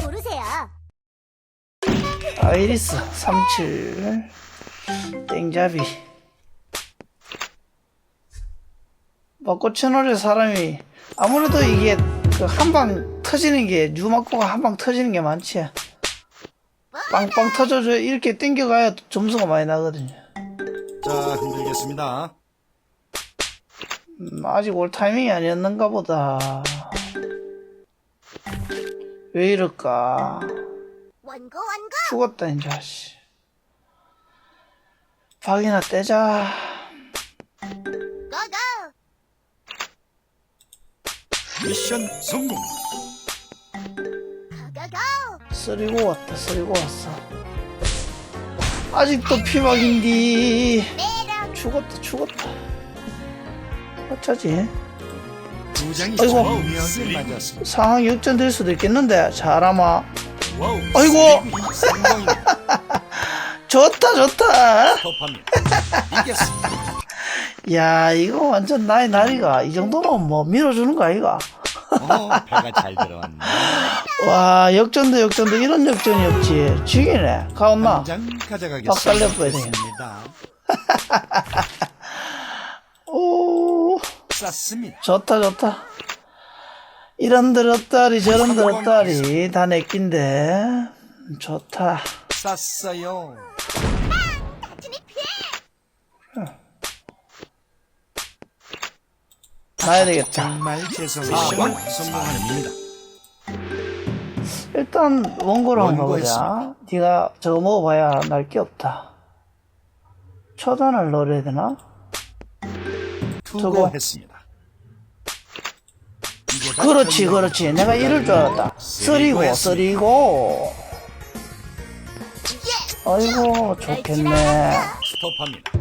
고르세요. 아이리스 37 땡잡이 막고 채널에 사람이 아무래도 이게 그 한 방 터지는 게 뉴마코가 한 방 터지는 게 많지 빵빵 터져줘 이렇게 땡겨가야 점수가 많이 나거든요 자, 흔들겠습니다. 음, 아직 올 타이밍이 아니었는가 보다 왜 이럴까 원고 원고. 죽었다 이제 씨 박이나 떼자 고고. 미션 성공. 고고고. 쓰리고 왔다 쓰리고 왔어 아직도 피박인디. 죽었다 죽었다 어쩌지 아이고. 상황이 역전될 수도 있겠는데 와우. 아이고. 좋다 좋다. 야 이거 완전 나의 날이가 이 정도면 뭐 밀어주는 거 아이가 어, 배가 잘 들어왔네. 와 역전도 역전도 이런 역전이 없지 죽이네 가온나 한장 가져가겠습니다. 박살 낼 뻔했네. 오 쌌습니다. 좋다 좋다 이런 들었다리 저런 들었다리 다 내낀데 좋다 쌌어요. 나야 되겠다 정말 죄송합니다. 성공합니다. 일단 원고로 한번 가보자. 네가 저거 먹어봐야 날 게 없다 초단을 넣어야 되나? 투고했습니다. 다 그렇지. 그렇지. 내가 이럴 줄 알았다. 쓰리고 쓰리고. 아이고 좋겠네. 스톱합니다.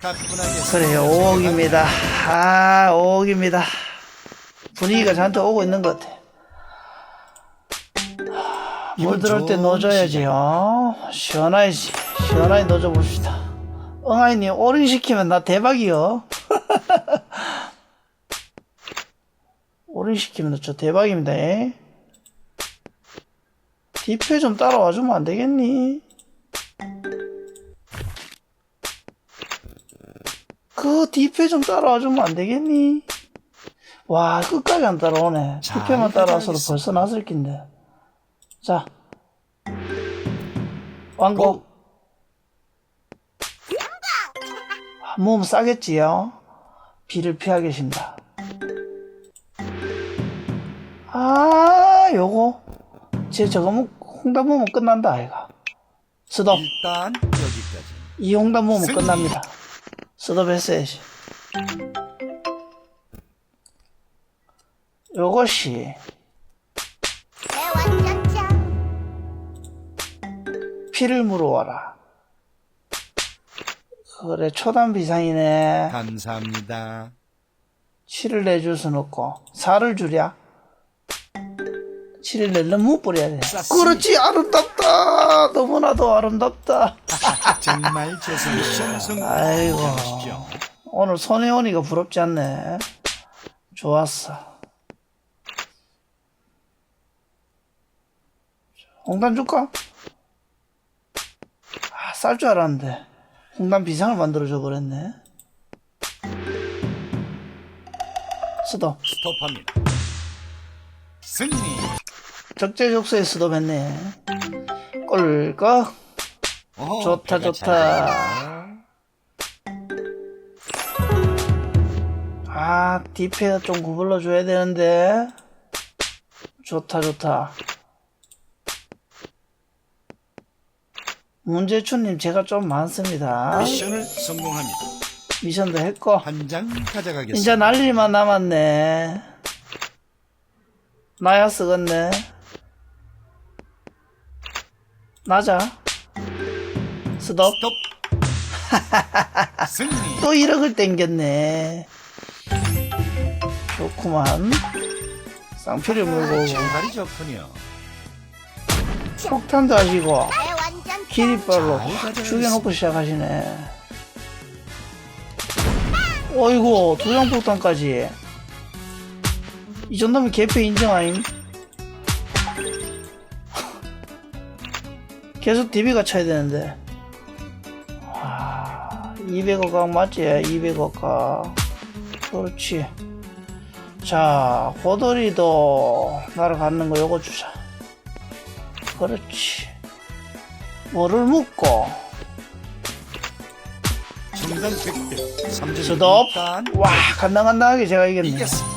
가뿐하게 그래요 5억입니다. 아 5억입니다. 분위기가 저한테 오고 있는 것 같아. 물 들을 때 넣어줘야지 요 시원하지 시원하게 넣어줘 봅시다. 응아이님 오른 시키면 나 대박이요 오른 시키면 저 대박입니다 에? 디페 좀 따라와 주면 안 되겠니? 그 디페 좀 따라와 주면 안 되겠니? 와 끝까지 안 따라오네 잘 디페만 따라와서도. 벌써 났을 낀데 자 왕고 고. 몸 싸겠지요 비를 피하 계신다 아 요거 제 저거 먹 홍답 먹으면 끝난다 아이가 스톱 일단 여기까지. 이 홍답 승리. 끝납니다 스톱 했어야지 요것이. 피를 물어와라 그래 초단 비상이네 감사합니다. 7을 내줄 순 없고 4를 주랴 7을 내려면 못 버려야 돼 쌌습니다. 그렇지 아름답다 너무나도 아름답다 정말. 성공. 아이고. 오늘 손혜원이가 부럽지 않네 좋았어 홍단 줄까? 아, 쌀 줄 알았는데 홍단 비상을 만들어줘 버렸네 스톱 스톱합니다. 승리. 적재적소에 꼴까? 어, 좋다, 좋다. 아, 디페가 좀 구불러 줘야 되는데. 좋다, 좋다. 문재춘님, 제가 좀 많습니다. 미션을 성공합니다. 미션도 했고. 한 장 가져가겠습니다. 이제 날 일만 남았네. 나야 쓰겠네. 나자. 스톱. 스톱. 또 1억을 땡겼네. 좋구만. 쌍피를 물고 좋군요. 폭탄도 하시고. 기립발로 확 가져가겠습니다. 죽여놓고 시작하시네. 어이구 두장 폭탄까지. 이 정도면 개표 인정 아임? 계속 DB가 쳐야 되는데. 와, 200억 각 맞지? 200억 각. 그렇지. 자, 고돌이도 날아가는 거 요거 주자. 그렇지. 뭐를 묻고, 중단 100대. 3점. 스톱. 와, 간당간당하게 제가 이겼네. 이겼습니다.